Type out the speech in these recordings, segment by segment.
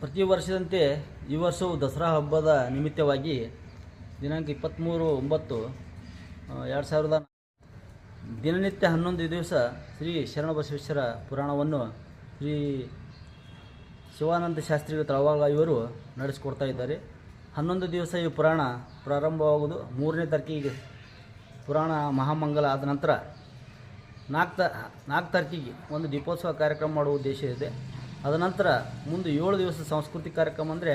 ಪ್ರತಿ ವರ್ಷದಂತೆ ಈ ವರ್ಷವು ದಸರಾ ಹಬ್ಬದ ನಿಮಿತ್ತವಾಗಿ ದಿನಾಂಕ ಇಪ್ಪತ್ತ್ಮೂರು ಒಂಬತ್ತು ಎರಡು ಸಾವಿರದ ದಿನನಿತ್ಯ ಹನ್ನೊಂದು ದಿವಸ ಶ್ರೀ ಶರಣಬಸವೇಶ್ವರ ಪುರಾಣವನ್ನು ಶ್ರೀ ಶಿವಾನಂದ ಶಾಸ್ತ್ರಿಗಳು ತಳವಾಗ ಇವರು ನಡೆಸಿಕೊಡ್ತಾ ಇದ್ದಾರೆ. ಹನ್ನೊಂದು ದಿವಸ ಈ ಪುರಾಣ ಪ್ರಾರಂಭವಾಗುವುದು. ಮೂರನೇ ತಾರೀಕಿಗೆ ಪುರಾಣ ಮಹಾಮಂಗಲ ಆದ ನಂತರ ನಾಲ್ಕು ತ ನಾಲ್ಕು ತಾರೀಕಿಗೆ ಒಂದು ದೀಪೋತ್ಸವ ಕಾರ್ಯಕ್ರಮ ಮಾಡುವ ಉದ್ದೇಶ ಇದೆ. ಅದ ನಂತರ ಮುಂದೆ ಏಳು ದಿವಸ ಸಾಂಸ್ಕೃತಿಕ ಕಾರ್ಯಕ್ರಮ ಅಂದರೆ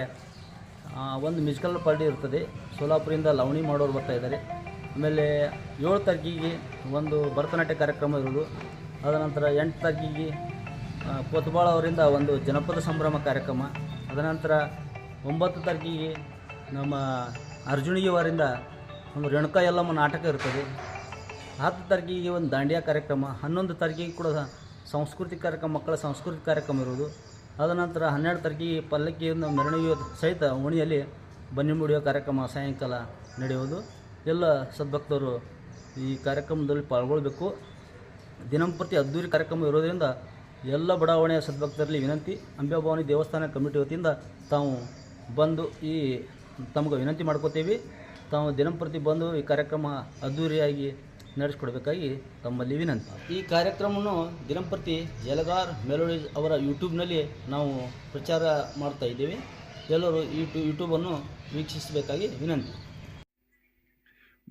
ಒಂದು ಮ್ಯೂಸಿಕಲ್ ಪಾರ್ಟಿ ಇರ್ತದೆ. ಸೋಲಾಪುರಿಂದ ಲವಣಿ ಮಾಡೋರು ಬರ್ತಾ ಇದ್ದಾರೆ. ಆಮೇಲೆ ಏಳು ತಾರೀಕಿಗೆ ಒಂದು ಭರತನಾಟ್ಯ ಕಾರ್ಯಕ್ರಮ ಇರೋದು. ಅದ ನಂತರ ಎಂಟು ತಾರೀಕಿಗೆ ಕೊತ್ಬಾಳ್ ಅವರಿಂದ ಒಂದು ಜನಪದ ಸಂಭ್ರಮ ಕಾರ್ಯಕ್ರಮ. ಅದ ನಂತರ ಒಂಬತ್ತು ತಾರೀಕಿಗೆ ನಮ್ಮ ಅರ್ಜುನಿಗೆ ಅವರಿಂದ ಒಂದು ರೇಣುಕಾ ಯಲ್ಲಮ್ಮ ನಾಟಕ ಇರ್ತದೆ. ಹತ್ತು ತಾರೀಕಿಗೆ ಒಂದು ದಾಂಡಿಯಾ ಕಾರ್ಯಕ್ರಮ. ಹನ್ನೊಂದು ತಾರೀಕಿಗೆ ಕೂಡ ಸಾಂಸ್ಕೃತಿಕ ಕಾರ್ಯಕ್ರಮ, ಮಕ್ಕಳ ಸಾಂಸ್ಕೃತಿಕ ಕಾರ್ಯಕ್ರಮ ಇರೋದು ಅದ ನಂತರ ಹನ್ನೆರಡು ತಾರೀಕಿಗೆ ಪಲ್ಲಕ್ಕಿಯನ್ನು ಮೆರವಣಿಗೆ ಸಹಿತ ಓಣಿಯಲ್ಲಿ ಬನ್ನಿ ಮುಡಿಯೋ ಕಾರ್ಯಕ್ರಮ ಸಾಯಂಕಾಲ ನಡೆಯುವುದು. ಎಲ್ಲ ಸದ್ಭಕ್ತರು ಈ ಕಾರ್ಯಕ್ರಮದಲ್ಲಿ ಪಾಲ್ಗೊಳ್ಬೇಕು. ದಿನಂಪ್ರತಿ ಅದ್ದೂರಿ ಕಾರ್ಯಕ್ರಮ ಇರೋದರಿಂದ ಎಲ್ಲ ಬಡಾವಣೆಯ ಸದ್ಭಕ್ತರಲ್ಲಿ ವಿನಂತಿ. ಅಂಬೆಭವಾನಿ ದೇವಸ್ಥಾನ ಕಮಿಟಿ ವತಿಯಿಂದ ತಾವು ಬಂದು ಈ ತಮಗೆ ವಿನಂತಿ ಮಾಡ್ಕೋತೀವಿ. ತಾವು ದಿನಂಪ್ರತಿ ಬಂದು ಈ ಕಾರ್ಯಕ್ರಮ ಅದ್ದೂರಿಯಾಗಿ ನಡೆಸ್ಕೊಡ್ಬೇಕಾಗಿ ತಮ್ಮಲ್ಲಿ ವಿನಂತಿ ಈ ಕಾರ್ಯಕ್ರಮವನ್ನು ದಿನಂಪ್ರತಿ ಜಲಗಾರ್ ಮೆಲೋಡೀಸ್ ಅವರ ಯೂಟ್ಯೂಬ್ನಲ್ಲಿ ನಾವು ಪ್ರಚಾರ ಮಾಡ್ತಾ ಇದ್ದೀವಿ. ಎಲ್ಲರೂ ಯೂಟ್ಯೂ ಯೂಟ್ಯೂಬನ್ನು ವೀಕ್ಷಿಸಬೇಕಾಗಿ ವಿನಂತಿ.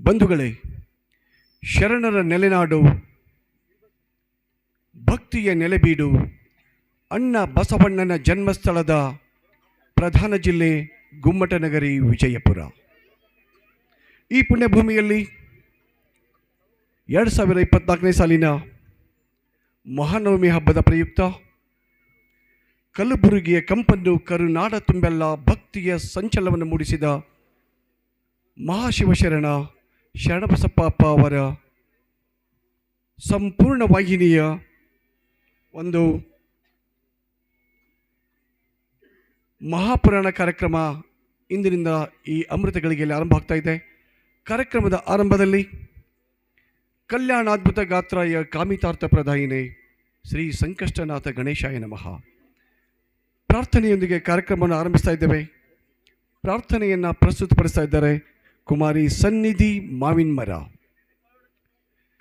ಬಂಧುಗಳೇ, ಶರಣರ ನೆಲೆನಾಡು, ಭಕ್ತಿಯ ನೆಲೆಬೀಡು, ಅಣ್ಣ ಬಸವಣ್ಣನ ಜನ್ಮಸ್ಥಳದ ಪ್ರಧಾನ ಜಿಲ್ಲೆ ಗುಮ್ಮಟನಗರಿ ವಿಜಯಪುರ. ಈ ಪುಣ್ಯಭೂಮಿಯಲ್ಲಿ ಎರಡು ಸಾವಿರ ಇಪ್ಪತ್ನಾಲ್ಕನೇ ಸಾಲಿನ ಮಹಾನವಮಿ ಹಬ್ಬದ ಪ್ರಯುಕ್ತ, ಕಲಬುರಗಿಯ ಕಂಪನ್ನು ಕರುನಾಡ ತುಂಬೆಲ್ಲ ಭಕ್ತಿಯ ಸಂಚಲನವನ್ನು ಮೂಡಿಸಿದ ಮಹಾಶಿವಶರಣ ಶರಣಬಸಪ್ಪ ಅವರ ಸಂಪೂರ್ಣ ವಾಹಿನಿಯ ಒಂದು ಮಹಾಪುರಾಣ ಕಾರ್ಯಕ್ರಮ ಇಂದಿನಿಂದ ಈ ಅಮೃತಗಳಿಗೆ ಆರಂಭ ಆಗ್ತಾ ಇದೆ. ಕಾರ್ಯಕ್ರಮದ ಆರಂಭದಲ್ಲಿ ಕಲ್ಯಾಣಾದ್ಭುತ ಗಾತ್ರಾಯ ಕಾಮಿತಾರ್ಥ ಪ್ರದಾಯಿನೇ ಶ್ರೀ ಸಂಕಷ್ಟನಾಥ ಗಣೇಶಾಯ ನಮಃ. ಪ್ರಾರ್ಥನೆಯೊಂದಿಗೆ ಕಾರ್ಯಕ್ರಮವನ್ನು ಆರಂಭಿಸ್ತಾ ಇದ್ದೇವೆ. ಪ್ರಾರ್ಥನೆಯನ್ನು ಪ್ರಸ್ತುತಪಡಿಸ್ತಾ ಇದ್ದಾರೆ ಕುಮಾರಿ ಸನ್ನಿಧಿ ಮಾವಿನ ಮರ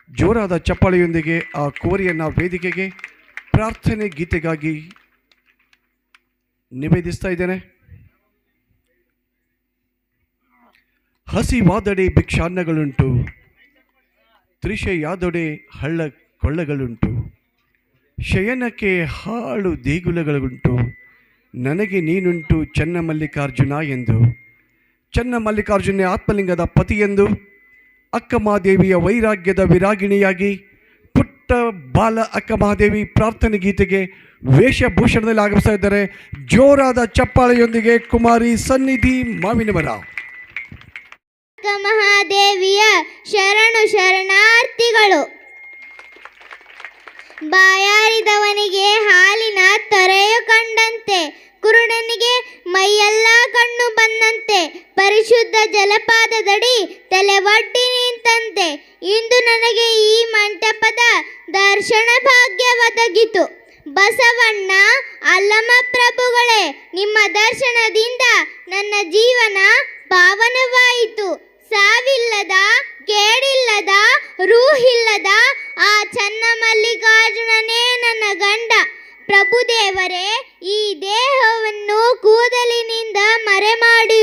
ಜೋರಾದ ಚಪ್ಪಾಳೆಯೊಂದಿಗೆ ಆ ಕೋರಿಯನ್ನು ವೇದಿಕೆಗೆ ಪ್ರಾರ್ಥನೆ ಗೀತೆಗಾಗಿ ನಿವೇದಿಸ್ತಾ ಇದ್ದೇನೆ. ಹಸಿವಾದಡೆ ಭಿಕ್ಷಾನ್ನಗಳುಂಟು. ತ್ರಿಷೆಯಾದೊಡೆ ಹಳ್ಳ ಕೊಳ್ಳಗಳುಂಟು. ಶಯನಕ್ಕೆ ಹಾಳು ದೇಗುಲಗಳುಂಟು. ನನಗೆ ನೀನುಂಟು ಚನ್ನಮಲ್ಲಿಕಾರ್ಜುನ ಎಂದು. ಚನ್ನಮಲ್ಲಿಕಾರ್ಜುನ ಆತ್ಮಲಿಂಗದ ಪತಿಯೆಂದು ಅಕ್ಕಮಹಾದೇವಿಯ ವೈರಾಗ್ಯದ ವಿರಾಗಿಣಿಯಾಗಿ ಪುಟ್ಟ ಬಾಲ ಅಕ್ಕಮಹಾದೇವಿ ಪ್ರಾರ್ಥನೆ ಗೀತೆಗೆ ವೇಷಭೂಷಣದಲ್ಲಿ ಆಗಮಿಸ್ತಾ ಇದ್ದಾರೆ ಜೋರಾದ ಚಪ್ಪಾಳೆಯೊಂದಿಗೆ ಕುಮಾರಿ ಸನ್ನಿಧಿ ಮಾವಿನವರ. ಅಕ್ಕ ಮಹಾದೇವಿಯ ಶರಣು ಶರಣಾರ್ಥಿಗಳು. ಬಾಯಾರಿದವನಿಗೆ ಹಾಲಿನ ತೊರೆಯು ಕಂಡಂತೆ, ಕುರುಡನಿಗೆ ಮೈಯೆಲ್ಲ ಕಣ್ಣು ಬಂದಂತೆ, ಪರಿಶುದ್ಧ ಜಲಪಾತದಡಿ ತಲೆ ಒಡ್ಡಿ ನಿಂತಂತೆ, ಇಂದು ನನಗೆ ಈ ಮಂಟಪದ ದರ್ಶನ ಭಾಗ್ಯ ಒದಗಿತು. ಬಸವಣ್ಣ, ಅಲ್ಲಮ ಪ್ರಭುಗಳೇ, ನಿಮ್ಮ ದರ್ಶನದಿಂದ ನನ್ನ ಜೀವನ ಪಾವನವಾಯಿತು. ಸಾವಿಲ್ಲದ ಕೇಡಿಲ್ಲದ ರೂಹಿಲ್ಲದ ಆ ಚನ್ನಮಲ್ಲಿಕಾರ್ಜುನನೇ ನನ್ನ ಗಂಡ. ಪ್ರಭುದೇವರೇ ಈ ದೇಹವನ್ನು ಕೂದಲಿನಿಂದ ಮರೆ ಮಾಡಿರುವುದು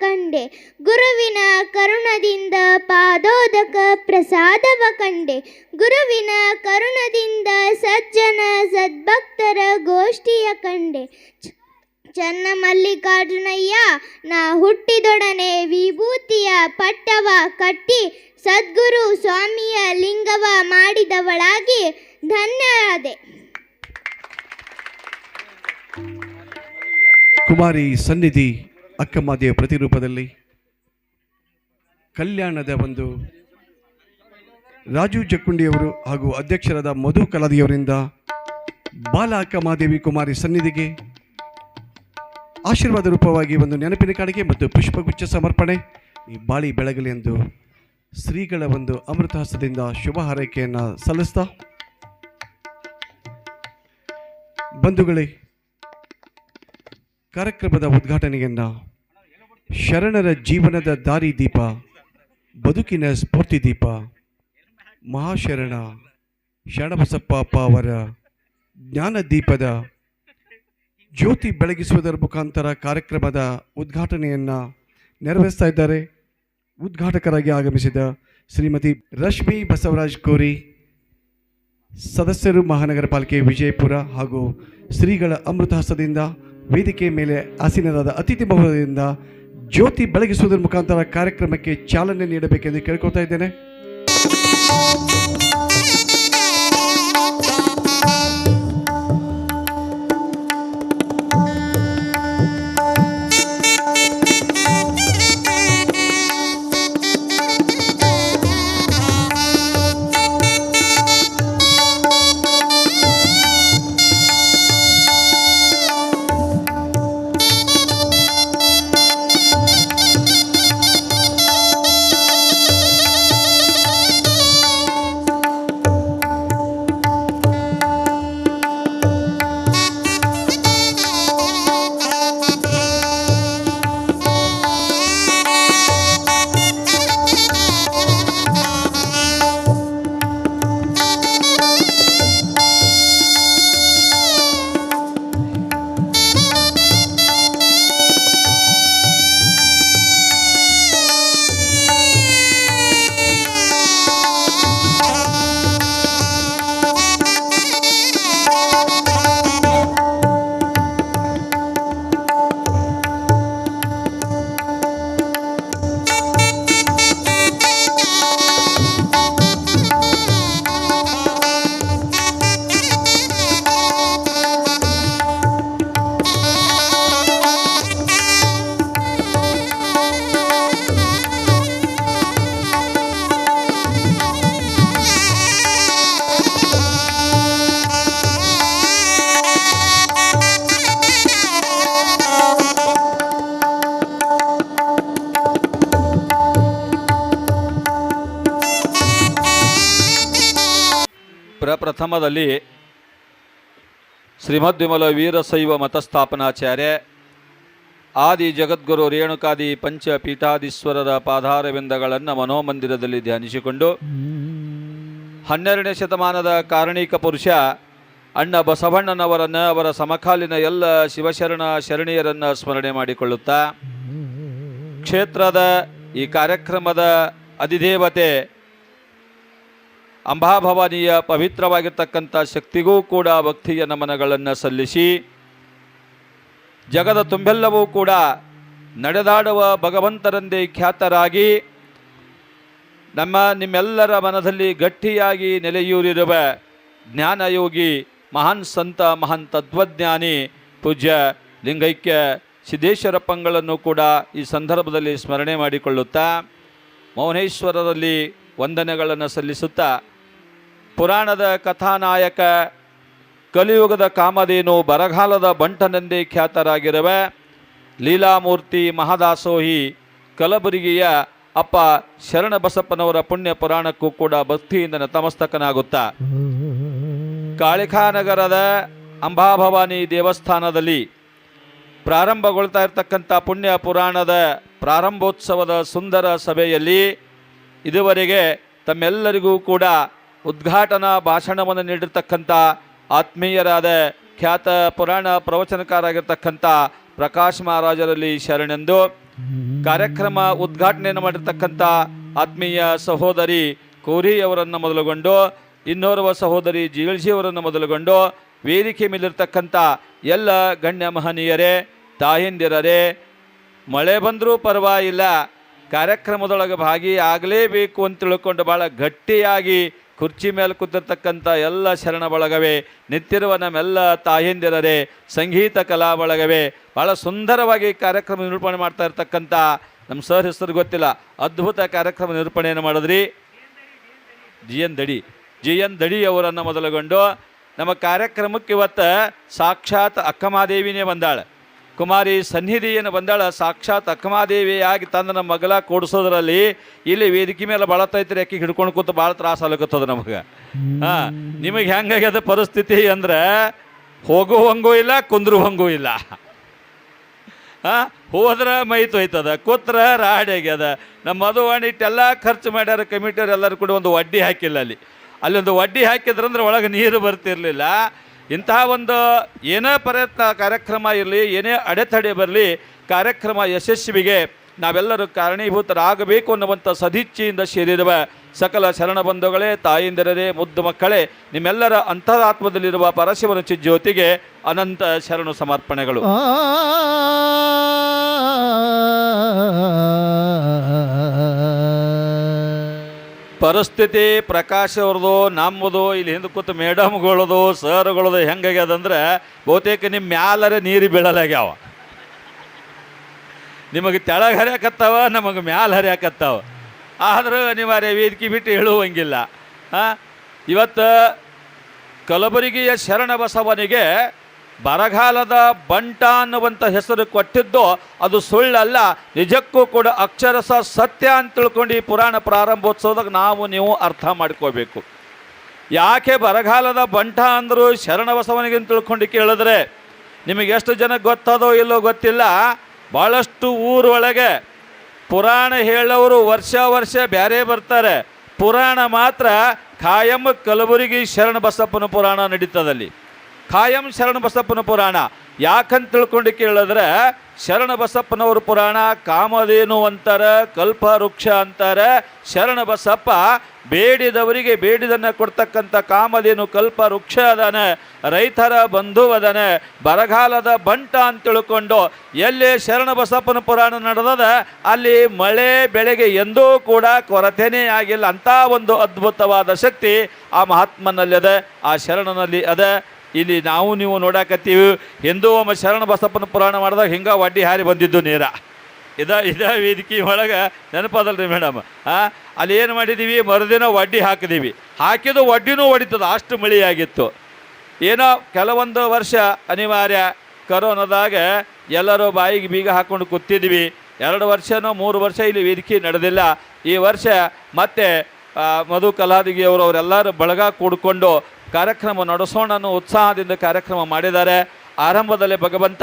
ಕಂಡೆ. ಗುರುವಿನ ಕರುಣದಿಂದ ಪಾದೋದಕ ಪ್ರಸಾದವ ಕಂಡೆ. ಗುರುವಿನ ಕರುಣದಿಂದ ಸಜ್ಜನ ಸದ್ಭಕ್ತರ ಗೋಷ್ಠಿಯ ಕಂಡೆ. ಚನ್ನ ಮಲ್ಲಿಕಾರ್ಜುನಯ್ಯ, ನಾ ಹುಟ್ಟಿದೊಡನೆ ವಿಭೂತಿಯ ಪಟ್ಟವ ಕಟ್ಟಿ ಸದ್ಗುರು ಸ್ವಾಮಿಯ ಲಿಂಗವ ಮಾಡಿದವಳಾಗಿ ಧನ್ಯರಾದೆ. ಕುಮಾರಿ ಸನ್ನಿಧಿ ಅಕ್ಕಮಾದೇವ ಪ್ರತಿರೂಪದಲ್ಲಿ ಕಲ್ಯಾಣದ ಒಂದು ರಾಜು ಜಕ್ಕುಂಡಿಯವರು ಹಾಗೂ ಅಧ್ಯಕ್ಷರಾದ ಮಧು ಕಲಾದಿಯವರಿಂದ ಬಾಲ ಅಕ್ಕಮಾದೇವಿ ಕುಮಾರಿ ಸನ್ನಿಧಿಗೆ ಆಶೀರ್ವಾದ ರೂಪವಾಗಿ ಒಂದು ನೆನಪಿನ ಕಾಣಿಕೆ ಮತ್ತು ಪುಷ್ಪಗುಚ್ಛ ಸಮರ್ಪಣೆ ಈ ಬಾಳಿ ಬೆಳಗಲಿ ಎಂದು ಶ್ರೀಗಳ ಒಂದು ಅಮೃತಹಸ್ತದಿಂದ ಶುಭ ಹಾರೈಕೆಯನ್ನು ಸಲ್ಲಿಸ್ತಾ ಬಂಧುಗಳೇ, ಕಾರ್ಯಕ್ರಮದ ಉದ್ಘಾಟನೆಯನ್ನ ಶರಣರ ಜೀವನದ ದಾರಿ ದೀಪ, ಬದುಕಿನ ಸ್ಫೂರ್ತಿ ದೀಪ, ಮಹಾಶರಣ, ಶರಣಬಸಪ್ಪ ಅವರ ಜ್ಞಾನ ದೀಪದ ಜ್ಯೋತಿ ಬೆಳಗಿಸುವುದರ ಮುಖಾಂತರ ಕಾರ್ಯಕ್ರಮದ ಉದ್ಘಾಟನೆಯನ್ನು ನೆರವೇರಿಸ್ತಾ ಇದ್ದಾರೆ. ಉದ್ಘಾಟಕರಾಗಿ ಆಗಮಿಸಿದ ಶ್ರೀಮತಿ ರಶ್ಮಿ ಬಸವರಾಜ್ ಕೋರಿ, ಸದಸ್ಯರು ಮಹಾನಗರ ಪಾಲಿಕೆ ವಿಜಯಪುರ ಹಾಗೂ ಶ್ರೀಗಳ ಅಮೃತಹಸ್ತದಿಂದ ವೇದಿಕೆ ಮೇಲೆ ಆಸೀನರಾದ ಅತಿಥಿ ಮಹೋದಯದಿಂದ ಜ್ಯೋತಿ ಬೆಳಗಿಸುವುದರ ಮುಖಾಂತರ ಕಾರ್ಯಕ್ರಮಕ್ಕೆ ಚಾಲನೆ ನೀಡಬೇಕೆಂದು ಕೇಳ್ಕೊತಾ ಇದ್ದೇನೆ. ಪ್ರಪ್ರಥಮದಲ್ಲಿ ಶ್ರೀಮದ್ವಿಮಲ ವೀರಶೈವ ಮತಸ್ಥಾಪನಾಚಾರ್ಯ ಆದಿ ಜಗದ್ಗುರು ರೇಣುಕಾದಿ ಪಂಚಪೀಠಾಧೀಶ್ವರರ ಪಾದಾರವಿಂದಗಳನ್ನು ಮನೋಮಂದಿರದಲ್ಲಿ ಧ್ಯಾನಿಸಿಕೊಂಡು ಹನ್ನೆರಡನೇ ಶತಮಾನದ ಕಾರಣಿಕ ಪುರುಷ ಅಣ್ಣ ಬಸವಣ್ಣನವರನ್ನು ಅವರ ಸಮಕಾಲೀನ ಎಲ್ಲ ಶಿವಶರಣ ಶರಣೀಯರನ್ನು ಸ್ಮರಣೆ ಮಾಡಿಕೊಳ್ಳುತ್ತಾ ಕ್ಷೇತ್ರದ ಈ ಕಾರ್ಯಕ್ರಮದ ಅಧಿದೇವತೆ ಅಂಬಾಭವಾನಿಯ ಪವಿತ್ರವಾಗಿರ್ತಕ್ಕಂಥ ಶಕ್ತಿಗೂ ಕೂಡ ಭಕ್ತಿಯ ನಮನಗಳನ್ನು ಸಲ್ಲಿಸಿ, ಜಗದ ತುಂಬೆಲ್ಲವೂ ಕೂಡ ನಡೆದಾಡುವ ಭಗವಂತರಂದೇ ಖ್ಯಾತರಾಗಿ, ನಮ್ಮ ನಿಮ್ಮೆಲ್ಲರ ಮನದಲ್ಲಿ ಗಟ್ಟಿಯಾಗಿ ನೆಲೆಯೂರಿರುವ ಜ್ಞಾನಯೋಗಿ, ಮಹಾನ್ ಸಂತ, ಮಹಾನ್ ತತ್ವಜ್ಞಾನಿ ಪೂಜ್ಯ ಲಿಂಗೈಕ್ಯ ಸಿದ್ದೇಶ್ವರಪ್ಪಂಗಳನ್ನು ಕೂಡ ಈ ಸಂದರ್ಭದಲ್ಲಿ ಸ್ಮರಣೆ ಮಾಡಿಕೊಳ್ಳುತ್ತಾ ಮೌನೇಶ್ವರದಲ್ಲಿ ವಂದನೆಗಳನ್ನು ಸಲ್ಲಿಸುತ್ತಾ ಪುರಾಣದ ಕಥಾನಾಯಕ ಕಲಿಯುಗದ ಕಾಮಧೇನು ಬರಗಾಲದ ಬಂಟನೆಂದೇ ಖ್ಯಾತರಾಗಿರುವ. ಲೀಲಾಮೂರ್ತಿ ಮಹಾದಾಸೋಹಿ ಕಲಬುರಗಿಯ ಅಪ್ಪ ಶರಣಬಸಪ್ಪನವರ ಪುಣ್ಯ ಪುರಾಣಕ್ಕೂ ಕೂಡ ಭಕ್ತಿಯಿಂದ ನತಮಸ್ತಕನಾಗುತ್ತಾ. ಕಾಳಿಕಾನಗರದ ಅಂಬಾಭವಾನಿ ದೇವಸ್ಥಾನದಲ್ಲಿ ಪ್ರಾರಂಭಗೊಳ್ತಾ ಇರತಕ್ಕಂಥ ಪುಣ್ಯ ಪುರಾಣದ ಪ್ರಾರಂಭೋತ್ಸವದ ಸುಂದರ ಸಭೆಯಲ್ಲಿ ಇದುವರೆಗೆ ತಮ್ಮೆಲ್ಲರಿಗೂ ಕೂಡ ಉದ್ಘಾಟನಾ ಭಾಷಣವನ್ನು ನೀಡಿರ್ತಕ್ಕಂಥ ಆತ್ಮೀಯರಾದ ಖ್ಯಾತ ಪುರಾಣ ಪ್ರವಚನಕಾರಾಗಿರ್ತಕ್ಕಂಥ ಪ್ರಕಾಶ್ ಮಹಾರಾಜರಲ್ಲಿ ಶರಣೆಂದು ಕಾರ್ಯಕ್ರಮ ಉದ್ಘಾಟನೆಯನ್ನು ಮಾಡಿರ್ತಕ್ಕಂಥ ಆತ್ಮೀಯ ಸಹೋದರಿ ಕೋರಿ ಅವರನ್ನು ಮೊದಲುಗೊಂಡು, ಇನ್ನೋರ್ವ ಸಹೋದರಿ ಜಿಗಳ್ಜಿ ಅವರನ್ನು ಮೊದಲುಗೊಂಡು, ವೇದಿಕೆ ಮೇಲಿರ್ತಕ್ಕಂಥ ಎಲ್ಲ ಗಣ್ಯ ಮಹನೀಯರೇ, ತಾಯಂದಿರರೇ, ಮಳೆ ಬಂದರೂ ಪರವಾಗಿಲ್ಲ, ಕಾರ್ಯಕ್ರಮದೊಳಗೆ ಭಾಗಿಯಾಗಲೇಬೇಕು ಅಂತ ತಿಳ್ಕೊಂಡು ಭಾಳ ಗಟ್ಟಿಯಾಗಿ ಕುರ್ಚಿ ಮೇಲೆ ಕೂತಿರ್ತಕ್ಕಂಥ ಎಲ್ಲ ಶರಣ ಬಳಗವೇ, ನಿಂತಿರುವ ನಮ್ಮೆಲ್ಲ ತಾಯಂದಿರರೇ, ಸಂಗೀತ ಕಲಾ ಬಳಗವೇ ಭಾಳ ಸುಂದರವಾಗಿ ಕಾರ್ಯಕ್ರಮ ನಿರೂಪಣೆ ಮಾಡ್ತಾ ಇರ್ತಕ್ಕಂಥ ನಮ್ಮ ಸರ್ ಹೆಸರು ಗೊತ್ತಿಲ್ಲ. ಅದ್ಭುತ ಕಾರ್ಯಕ್ರಮ ನಿರೂಪಣೆಯನ್ನು ಮಾಡಿದ್ರಿ. G N Dadi. G N Dadi ಅವರನ್ನು ಮೊದಲುಗೊಂಡು ನಮ್ಮ ಕಾರ್ಯಕ್ರಮಕ್ಕೆ ಇವತ್ತು ಸಾಕ್ಷಾತ್ ಅಕ್ಕಮಾದೇವಿನೇ ಬಂದಾಳೆ. ಕುಮಾರಿ ಸನ್ನಿಧಿಯನ್ನು ಬಂದಾಳ. ಸಾಕ್ಷಾತ್ ಅಕ್ಕಮಾದೇವಿಯಾಗಿ ತಂದು ನಮ್ಮ ಮಗಲ ಕೂಡಿಸೋದ್ರಲ್ಲಿ ಇಲ್ಲಿ ವೇದಿಕೆ ಮೇಲೆ ಬಳತೈತ್ರಿ ಅಕ್ಕಿ ಹಿಡ್ಕೊಂಡು ಕೂತು ಭಾಳ ತ್ರಾಸ ಆಗ್ಲತ್ತದ ನಮಗೆ. ಹಾಂ ನಿಮಗೆ ಹೆಂಗಾಗ್ಯದ ಪರಿಸ್ಥಿತಿ ಅಂದ್ರೆ ಹೋಗುವಂಗೂ ಇಲ್ಲ ಕುಂದ್ರುವಂಗೂ ಇಲ್ಲ. ಹಾಂ ಹೋದ್ರೆ ಮೈ ತೊಯ್ತದ ಕೂತ್ರ ರಾಡಿ ಆಗ್ಯದ. ನಮ್ಮ ಮಧುವಾಣಿ ಇಟ್ಟೆಲ್ಲ ಖರ್ಚು ಮಾಡ್ಯಾರ ಕಮಿಟಿಯವ್ರು ಎಲ್ಲರೂ ಕೂಡ ಒಂದು ವಡ್ಡಿ ಹಾಕಿಲ್ಲ ಅಲ್ಲಿ. ಅಲ್ಲಿ ಒಂದು ವಡ್ಡಿ ಹಾಕಿದ್ರಂದ್ರೆ ಒಳಗೆ ನೀರು ಬರ್ತಿರ್ಲಿಲ್ಲ. ಇಂತಹ ಒಂದು ಏನೇ ಪ್ರಯತ್ನ ಕಾರ್ಯಕ್ರಮ ಇರಲಿ ಏನೇ ಅಡೆತಡೆ ಬರಲಿ ಕಾರ್ಯಕ್ರಮ ಯಶಸ್ವಿಗೆ ನಾವೆಲ್ಲರೂ ಕಾರಣೀಭೂತರಾಗಬೇಕು ಅನ್ನುವಂಥ ಸದಿಚ್ಛೆಯಿಂದ ಸೇರಿರುವ ಸಕಲ ಶರಣ ಬಂಧುಗಳೇ ತಾಯಿಂದಿರರೇ ಮುದ್ದು ಮಕ್ಕಳೇ ನಿಮ್ಮೆಲ್ಲರ ಅಂತರಾತ್ಮದಲ್ಲಿರುವ ಪರಶಿವನ ಜ್ಯೋತಿಗೆ ಅನಂತ ಶರಣು ಸಮರ್ಪಣೆಗಳು ಪರಿಸ್ಥಿತಿ ಪ್ರಕಾಶ್ ಅವ್ರದ್ದು ನಮ್ಮದು, ಇಲ್ಲಿ ಹಿಂದೆ ಕೂತು ಮೇಡಮ್ಗಳದು, ಸರ್ಗಳದು ಹೆಂಗಾಗ್ಯದಂದ್ರೆ ಬಹುತೇಕ ನಿಮ್ಮ ಮ್ಯಾಲರೆ ನೀರು ಬೀಳಲಾಗ್ಯಾವ. ನಿಮಗೆ ತೆಳಗೆ ಹರಿಯಾಕತ್ತಾವ, ನಮಗೆ ಮ್ಯಾಲ ಹರಿಯಾಕತ್ತಾವ. ಆದ್ರೆ ಅನಿವಾರ್ಯ ವೇದಿಕೆ ಬಿಟ್ಟು ಹೇಳುವಂಗಿಲ್ಲ. ಹಾಂ ಇವತ್ತು ಕಲಬುರಗಿಯ ಶರಣ ಬಸವನಿಗೆ ಬರಗಾಲದ ಬಂಟ ಅನ್ನುವಂಥ ಹೆಸರು ಕೊಟ್ಟಿದ್ದು ಅದು ಸುಳ್ಳಲ್ಲ. ನಿಜಕ್ಕೂ ಕೂಡ ಅಕ್ಷರಸ ಸತ್ಯ ಅಂತ ತಿಳ್ಕೊಂಡು ಈ ಪುರಾಣ ಪ್ರಾರಂಭೋತ್ಸವದಾಗ ನಾವು ನೀವು ಅರ್ಥ ಮಾಡ್ಕೋಬೇಕು. ಯಾಕೆ ಬರಗಾಲದ ಬಂಟ ಅಂದರು ಶರಣ ಬಸವನಿಗೆ ತಿಳ್ಕೊಂಡು ಕೇಳಿದ್ರೆ, ನಿಮಗೆ ಎಷ್ಟು ಜನ ಗೊತ್ತದೋ ಇಲ್ಲೋ ಗೊತ್ತಿಲ್ಲ. ಭಾಳಷ್ಟು ಊರೊಳಗೆ ಪುರಾಣ ಹೇಳೋರು ವರ್ಷ ವರ್ಷ ಬೇರೆ ಬರ್ತಾರೆ. ಪುರಾಣ ಮಾತ್ರ ಖಾಯಂ ಕಲಬುರಗಿ ಶರಣ ಬಸಪ್ಪನ ಪುರಾಣ ನಡೀತದಲ್ಲಿ. ಖಾಯಂ ಶರಣ ಬಸಪ್ಪನ ಪುರಾಣ. ಯಾಕಂತ ತಿಳ್ಕೊಂಡು ಕೇಳಿದ್ರೆ, ಶರಣ ಬಸಪ್ಪನವ್ರ ಪುರಾಣ ಕಾಮಧೇನು ಅಂತಾರೆ, ಕಲ್ಪವೃಕ್ಷ ಅಂತಾರೆ. ಶರಣ ಬಸಪ್ಪ ಬೇಡಿದವರಿಗೆ ಬೇಡಿದನ್ನು ಕೊಡ್ತಕ್ಕಂಥ ಕಾಮಧೇನು ಕಲ್ಪ ವೃಕ್ಷ ಅದಾನೆ. ರೈತರ ಬಂಧು ಅದಾನೆ. ಬರಗಾಲದ ಬಂಟ ಅಂತ ತಿಳ್ಕೊಂಡು ಎಲ್ಲಿ ಶರಣ ಬಸಪ್ಪನ ಪುರಾಣ ನಡೆದದ, ಅಲ್ಲಿ ಮಳೆ ಬೆಳೆಗೆ ಎಂದೂ ಕೂಡ ಕೊರತೆನೇ ಆಗಿಲ್ಲ. ಅಂಥ ಒಂದು ಅದ್ಭುತವಾದ ಶಕ್ತಿ ಆ ಮಹಾತ್ಮನಲ್ಲಿ ಅದ ಆ ಶರಣನಲ್ಲಿ ಅದ. ಇಲ್ಲಿ ನಾವು ನೀವು ನೋಡಾಕತ್ತೀವಿ, ಹಿಂದೂ ಒಮ್ಮೆ ಶರಣ ಬಸಪ್ಪನ ಪುರಾಣ ಮಾಡಿದಾಗ ಹಿಂಗೆ ವಡ್ಡಿ ಹಾರಿ ಬಂದಿದ್ದು ನೀರ. ಇದ ಇದ ವೇದಿಕೆ ಒಳಗೆ ನೆನಪದಲ್ರಿ ಮೇಡಮ್. ಹಾಂ ಅಲ್ಲಿ ಏನು ಮಾಡಿದ್ದೀವಿ ಮರುದಿನ ವಡ್ಡಿ ಹಾಕಿದೀವಿ. ಹಾಕಿದ್ದು ವಡ್ಡಿನೂ ಹೊಡಿತದ, ಅಷ್ಟು ಮಳೆಯಾಗಿತ್ತು. ಏನೋ ಕೆಲವೊಂದು ವರ್ಷ ಅನಿವಾರ್ಯ ಕರೋನಾದಾಗ ಎಲ್ಲರೂ ಬಾಯಿಗೆ ಬೀಗ ಹಾಕ್ಕೊಂಡು ಕೂತಿದ್ವಿ. ಎರಡು ವರ್ಷನೋ, ಮೂರು ವರ್ಷ ಇಲ್ಲಿ ವೇದಿಕೆ ನಡೆದಿಲ್ಲ. ಈ ವರ್ಷ ಮತ್ತೆ ಮಧು ಕಲಾದಿಗೆಯವರು ಅವರೆಲ್ಲರೂ ಬಳಗ ಕೂಡಿಕೊಂಡು ಕಾರ್ಯಕ್ರಮ ನಡೆಸೋಣ ಅನ್ನೋ ಉತ್ಸಾಹದಿಂದ ಕಾರ್ಯಕ್ರಮ ಮಾಡಿದ್ದಾರೆ. ಆರಂಭದಲ್ಲಿ ಭಗವಂತ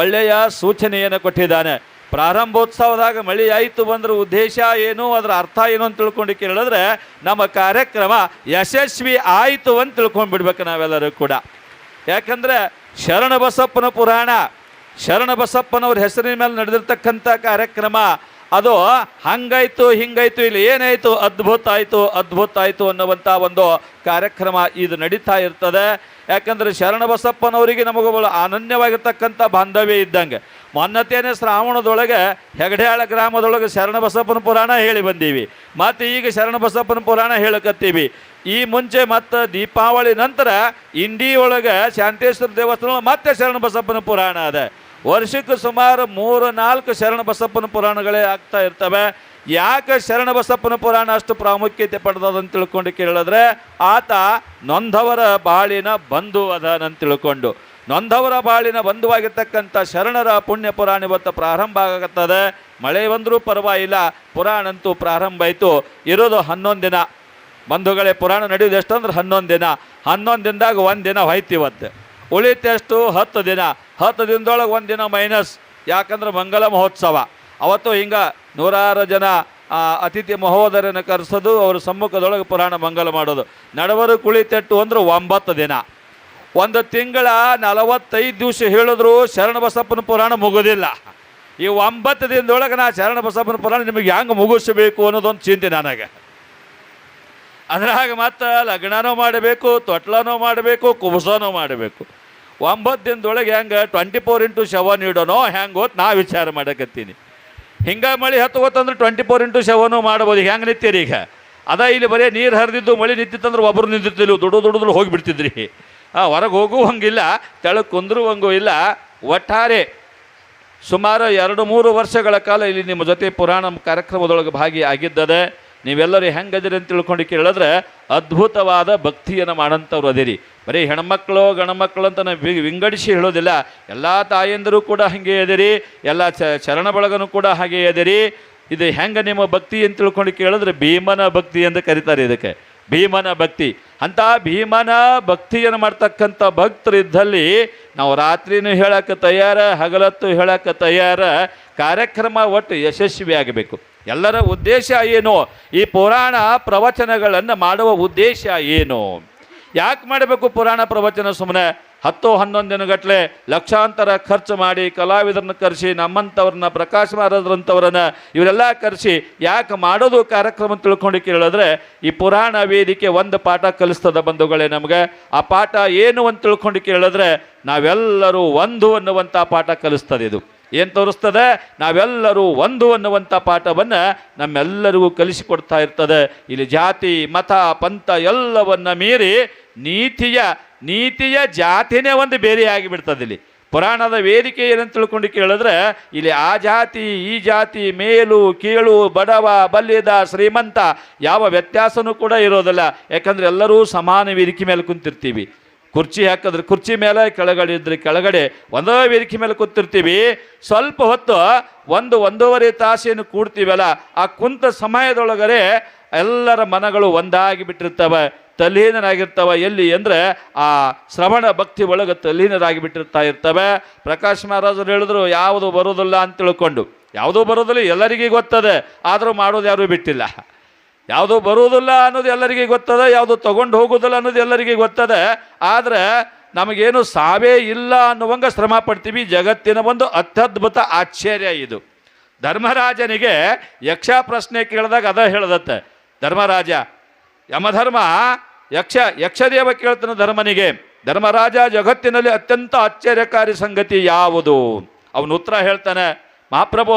ಒಳ್ಳೆಯ ಸೂಚನೆಯನ್ನು ಕೊಟ್ಟಿದ್ದಾನೆ. ಪ್ರಾರಂಭೋತ್ಸವದಾಗ ಮಳೆ ಆಯಿತು ಬಂದ್ರೆ ಉದ್ದೇಶ ಏನು, ಅದರ ಅರ್ಥ ಏನು ಅಂತ ತಿಳ್ಕೊಂಡು ಕೇಳಿದ್ರೆ ನಮ್ಮ ಕಾರ್ಯಕ್ರಮ ಯಶಸ್ವಿ ಆಯಿತು ಅಂತ ತಿಳ್ಕೊಂಡ್ಬಿಡ್ಬೇಕು ನಾವೆಲ್ಲರೂ ಕೂಡ. ಯಾಕಂದರೆ ಶರಣ ಬಸಪ್ಪನ ಪುರಾಣ ಶರಣ ಬಸಪ್ಪನವ್ರ ಹೆಸರಿನ ಮೇಲೆ ನಡೆದಿರ್ತಕ್ಕಂಥ ಕಾರ್ಯಕ್ರಮ ಅದು ಹಂಗಾಯ್ತು, ಹಿಂಗಾಯ್ತು, ಇಲ್ಲಿ ಏನಾಯಿತು? ಅದ್ಭುತ ಆಯಿತು ಅದ್ಭುತ ಆಯಿತು ಅನ್ನುವಂಥ ಒಂದು ಕಾರ್ಯಕ್ರಮ ಇದು ನಡೀತಾ ಇರ್ತದೆ. ಯಾಕಂದ್ರೆ ಶರಣ ಬಸಪ್ಪನವರಿಗೆ ನಮಗ ಅನನ್ಯವಾಗಿರ್ತಕ್ಕಂಥ ಬಾಂಧವ್ಯ ಇದ್ದಂಗೆ. ಮೊನ್ನತೇನೆ ಶ್ರಾವಣದೊಳಗೆ ಹೆಗಡೆಯಾಳ ಗ್ರಾಮದೊಳಗೆ ಶರಣ ಬಸಪ್ಪನ ಪುರಾಣ ಹೇಳಿ ಬಂದೀವಿ. ಮತ್ತು ಈಗ ಶರಣ ಬಸಪ್ಪನ ಪುರಾಣ ಹೇಳಕತ್ತೀವಿ. ಈ ಮುಂಚೆ ಮತ್ತು ದೀಪಾವಳಿ ನಂತರ ಇಂಡಿ ಒಳಗೆ ಶಾಂತೇಶ್ವರ ದೇವಸ್ಥಾನ ಮತ್ತೆ ಶರಣ ಬಸಪ್ಪನ ಪುರಾಣ ಅದ. ವರ್ಷಕ್ಕೆ ಸುಮಾರು ಮೂರು, ನಾಲ್ಕು ಶರಣ ಬಸಪ್ಪನ ಪುರಾಣಗಳೇ ಆಗ್ತಾ ಇರ್ತವೆ. ಯಾಕೆ ಶರಣ ಬಸಪ್ಪನ ಪುರಾಣ ಅಷ್ಟು ಪ್ರಾಮುಖ್ಯತೆ ಪಡೆದದಂತ ತಿಳ್ಕೊಂಡು ಕೇಳಿದ್ರೆ, ಆತ ನೊಂದವರ ಬಾಳಿನ ಬಂಧು ಅಂತ ತಿಳ್ಕೊಂಡು. ನೊಂದವರ ಬಾಳಿನ ಬಂಧುವಾಗಿರ್ತಕ್ಕಂಥ ಶರಣರ ಪುಣ್ಯ ಪುರಾಣ ಇವತ್ತು ಪ್ರಾರಂಭ ಆಗುತ್ತದೆ. ಮಳೆ ಬಂದರೂ ಪರವಾಗಿಲ್ಲ, ಪುರಾಣ ಅಂತೂ ಪ್ರಾರಂಭ ಆಯಿತು. ಇರೋದು ಹನ್ನೊಂದು ದಿನ. ಬಂಧುಗಳೇ, ಪುರಾಣ ನಡೆಯೋದು ಎಷ್ಟು ಅಂದ್ರೆ ಹನ್ನೊಂದು ದಿನ. ಹನ್ನೊಂದು ದಿನದಾಗ ಒಂದು ದಿನ ಹೋಯ್ತು ಇವತ್ತು. ಉಳಿತೆಷ್ಟು ಹತ್ತು ದಿನ. ಹತ್ತು ದಿನದೊಳಗೆ ಒಂದು ದಿನ ಮೈನಸ್ ಯಾಕಂದ್ರೆ ಮಂಗಲ ಮಹೋತ್ಸವ. ಅವತ್ತು ಹಿಂಗೆ ನೂರಾರು ಜನ ಅತಿಥಿ ಮಹೋದರನ್ನು ಕರೆಸೋದು, ಅವ್ರ ಸಮ್ಮುಖದೊಳಗೆ ಪುರಾಣ ಮಂಗಲ ಮಾಡೋದು. ನಡವರು ಕುಳಿತೆಟ್ಟು ಅಂದ್ರೆ ಒಂಬತ್ತು ದಿನ. ಒಂದು ತಿಂಗಳ ನಲವತ್ತೈದು ದಿವಸ ಹೇಳಿದ್ರು ಶರಣ ಬಸಪ್ಪನ ಪುರಾಣ ಮುಗೋದಿಲ್ಲ. ಈ ಒಂಬತ್ತು ದಿನದೊಳಗೆ ನಾ ಶರಣ ಬಸಪ್ಪನ ಪುರಾಣ ನಿಮಗೆ ಹೆಂಗೆ ಮುಗಿಸಬೇಕು ಅನ್ನೋದೊಂದು ಚಿಂತೆ ನನಗೆ. ಅದ್ರಾಗ ಮತ್ತೆ ಲಗ್ನನೂ ಮಾಡಬೇಕು, ತೊಟ್ಲನೂ ಮಾಡಬೇಕು, ಕುಬಸನೂ ಮಾಡಬೇಕು. ಒಂಬತ್ತು ದಿನದೊಳಗೆ ಹೆಂಗೆ ಟ್ವೆಂಟಿ ಫೋರ್ ಇಂಟು ಶವನ್ ಇಡೋನೋ ಹೆಂಗೆ ಹೋತ್ ನಾ ವಿಚಾರ ಮಾಡಕತ್ತೀನಿ. ಹಿಂಗೆ ಮಳೆ ಹತ್ತು ಗೊತ್ತಂದ್ರೆ ಟ್ವೆಂಟಿ ಫೋರ್ ಇಂಟು ಶವನು ಮಾಡ್ಬೋದು ಹೆಂಗೆ ನಿಂತೀರಿ ಈಗ? ಅದ ಇಲ್ಲಿ ಬರೀ ನೀರು ಹರಿದಿದ್ದು, ಮಳೆ ನಿಂತಿತ್ತಂದ್ರೆ ಒಬ್ಬರು ನಿಂತಿರ್ತಿಲ್ಲ. ದುಡ್ಡು ದುಡಿದ್ರು ಹೋಗಿಬಿಡ್ತಿದ್ರಿ. ಹಾಂ ಹೊರಗೆ ಹೋಗು ಹಂಗಿಲ್ಲ ತೆಳಗೆ ಕುಂದ್ರು ಹಂಗೂ ಇಲ್ಲ. ಒಟ್ಟಾರೆ ಸುಮಾರು ಎರಡು ಮೂರು ವರ್ಷಗಳ ಕಾಲ ಇಲ್ಲಿ ನಿಮ್ಮ ಜೊತೆ ಪುರಾಣ ಕಾರ್ಯಕ್ರಮದೊಳಗೆ ಭಾಗಿಯಾಗಿದ್ದದೆ. ನೀವೆಲ್ಲರೂ ಹೆಂಗದಿರಿ ಅಂತ ತಿಳ್ಕೊಂಡು ಕೇಳಿದ್ರೆ ಅದ್ಭುತವಾದ ಭಕ್ತಿಯನ್ನು ಮಾಡಂಥವ್ರು ಅದಿರಿ. ಬರೀ ಹೆಣ್ಮಕ್ಳು ಗಣಮಕ್ಕಳು ಅಂತ ನಾವು ವಿಂಗಡಿಸಿ ಹೇಳೋದಿಲ್ಲ. ಎಲ್ಲ ತಾಯಂದಿರು ಕೂಡ ಹಾಗೆ ಅದಿರಿ. ಎಲ್ಲ ಚ, ಚರಣ ಬಳಗನೂ ಕೂಡ ಹಾಗೆ ಅದಿರಿ. ಇದು ಹೆಂಗೆ ನಿಮ್ಮ ಭಕ್ತಿ ಅಂತ ತಿಳ್ಕೊಂಡು ಕೇಳಿದ್ರೆ ಭೀಮನ ಭಕ್ತಿ ಅಂತ ಕರೀತಾರೆ ಇದಕ್ಕೆ. ಭೀಮನ ಭಕ್ತಿ. ಅಂತ ಭೀಮನ ಭಕ್ತಿಯನ್ನು ಮಾಡ್ತಕ್ಕಂಥ ಭಕ್ತರು ಇದ್ದಲ್ಲಿ ನಾವು ರಾತ್ರಿನೂ ಹೇಳಕ್ಕೆ ತಯಾರ, ಹಗಲತ್ತು ಹೇಳಕ್ಕೆ ತಯಾರ. ಕಾರ್ಯಕ್ರಮ ಒಟ್ಟು ಯಶಸ್ವಿ ಆಗಬೇಕು ಎಲ್ಲರ ಉದ್ದೇಶ ಏನು? ಈ ಪುರಾಣ ಪ್ರವಚನಗಳನ್ನು ಮಾಡುವ ಉದ್ದೇಶ ಏನು? ಯಾಕೆ ಮಾಡಬೇಕು ಪುರಾಣ ಪ್ರವಚನ ಸುಮ್ಮನೆ ಹತ್ತು ಹನ್ನೊಂದು ದಿನಗಟ್ಟಲೆ ಲಕ್ಷಾಂತರ ಖರ್ಚು ಮಾಡಿ ಕಲಾವಿದರನ್ನ ಕರೆಸಿ, ನಮ್ಮಂಥವ್ರನ್ನ, ಪ್ರಕಾಶ್ ಮಾರದ್ರಂಥವ್ರನ್ನ ಇವರೆಲ್ಲ ಕರೆಸಿ ಯಾಕೆ ಮಾಡೋದು ಕಾರ್ಯಕ್ರಮ ತಿಳ್ಕೊಂಡು ಕೇಳಿದ್ರೆ, ಈ ಪುರಾಣ ವೇದಿಕೆ ಒಂದು ಪಾಠ ಕಲಿಸ್ತದ ಬಂಧುಗಳೇ ನಮಗೆ. ಆ ಪಾಠ ಏನು ಅಂತ ತಿಳ್ಕೊಂಡು ಕೇಳಿದ್ರೆ ನಾವೆಲ್ಲರೂ ಒಂದು ಅನ್ನುವಂಥ ಪಾಠ ಕಲಿಸ್ತದೆ ಇದು. ಏನು ತೋರಿಸ್ತದೆ? ನಾವೆಲ್ಲರೂ ಒಂದು ಅನ್ನುವಂಥ ಪಾಠವನ್ನು ನಮ್ಮೆಲ್ಲರಿಗೂ ಕಲಿಸಿಕೊಡ್ತಾ ಇರ್ತದೆ. ಇಲ್ಲಿ ಜಾತಿ, ಮತ, ಪಂಥ ಎಲ್ಲವನ್ನ ಮೀರಿ ನೀತಿಯ ನೀತಿಯ ಜಾತಿನೇ ಒಂದು ಬೇರೆಯಾಗಿ ಬಿಡ್ತದೆ ಇಲ್ಲಿ. ಪುರಾಣದ ವೇದಿಕೆ ಏನಂತ ತಿಳ್ಕೊಂಡು ಕೇಳಿದ್ರೆ ಇಲ್ಲಿ ಆ ಜಾತಿ, ಈ ಜಾತಿ, ಮೇಲು, ಕೀಳು, ಬಡವ, ಬಲ್ಲಿದ, ಶ್ರೀಮಂತ ಯಾವ ವ್ಯತ್ಯಾಸನೂ ಕೂಡ ಇರೋದಿಲ್ಲ. ಯಾಕಂದ್ರೆ ಎಲ್ಲರೂ ಸಮಾನ ವೇದಿಕೆ ಮೇಲೆ ಕುಂತಿರ್ತೀವಿ. ಕುರ್ಚಿ ಹಾಕಿದ್ರೆ ಕುರ್ಚಿ ಮೇಲೆ, ಕೆಳಗಡೆ ಇದ್ರೆ ಕೆಳಗಡೆ, ಒಂದೇ ವೇದಿಕೆ ಮೇಲೆ ಕೂತಿರ್ತೀವಿ. ಸ್ವಲ್ಪ ಹೊತ್ತು ಒಂದು ಒಂದೂವರೆ ತಾಸೇನು ಕೂಡ್ತೀವಲ್ಲ, ಆ ಕುಂತ ಸಮಯದೊಳಗರೆ ಎಲ್ಲರ ಮನಗಳು ಒಂದಾಗಿ ಬಿಟ್ಟಿರ್ತವೆ ತಲ್ಲೀನರಾಗಿರ್ತವೆ. ಎಲ್ಲಿ ಅಂದರೆ ಆ ಶ್ರವಣ ಭಕ್ತಿ ಒಳಗೆ ತಲ್ಲೀನರಾಗಿ ಬಿಟ್ಟಿರ್ತಾ ಇರ್ತವೆ. ಪ್ರಕಾಶ್ ಮಹಾರಾಜರು ಹೇಳಿದ್ರು, ಯಾವುದು ಬರೋದಿಲ್ಲ ಅಂತ ತಿಳ್ಕೊಂಡು. ಯಾವುದೂ ಬರೋದಿಲ್ಲ ಎಲ್ಲರಿಗೂ ಗೊತ್ತದೆ, ಆದರೂ ಮಾಡೋದು ಯಾರೂ ಬಿಟ್ಟಿಲ್ಲ. ಯಾವುದು ಬರುವುದಿಲ್ಲ ಅನ್ನೋದು ಎಲ್ಲರಿಗೆ ಗೊತ್ತದ, ಯಾವುದು ತಗೊಂಡು ಹೋಗೋದಿಲ್ಲ ಅನ್ನೋದು ಎಲ್ಲರಿಗೆ ಗೊತ್ತದೆ. ಆದರೆ ನಮಗೇನು ಸಾವೇ ಇಲ್ಲ ಅನ್ನುವಂಗ ಶ್ರಮ ಪಡ್ತೀವಿ. ಜಗತ್ತಿನ ಒಂದು ಅತ್ಯದ್ಭುತ ಆಶ್ಚರ್ಯ ಇದು. ಧರ್ಮರಾಜನಿಗೆ ಯಕ್ಷ ಪ್ರಶ್ನೆ ಕೇಳಿದಾಗ ಅದ ಹೇಳದತ್ತೆ. ಧರ್ಮರಾಜ, ಯಮಧರ್ಮ, ಯಕ್ಷ, ಯಕ್ಷದೇವ ಕೇಳ್ತಾನೆ ಧರ್ಮನಿಗೆ. ಧರ್ಮರಾಜ ಜಗತ್ತಿನಲ್ಲಿ ಅತ್ಯಂತ ಆಶ್ಚರ್ಯಕಾರಿ ಸಂಗತಿ ಯಾವುದು? ಅವನು ಉತ್ತರ ಹೇಳ್ತಾನೆ, ಮಹಾಪ್ರಭು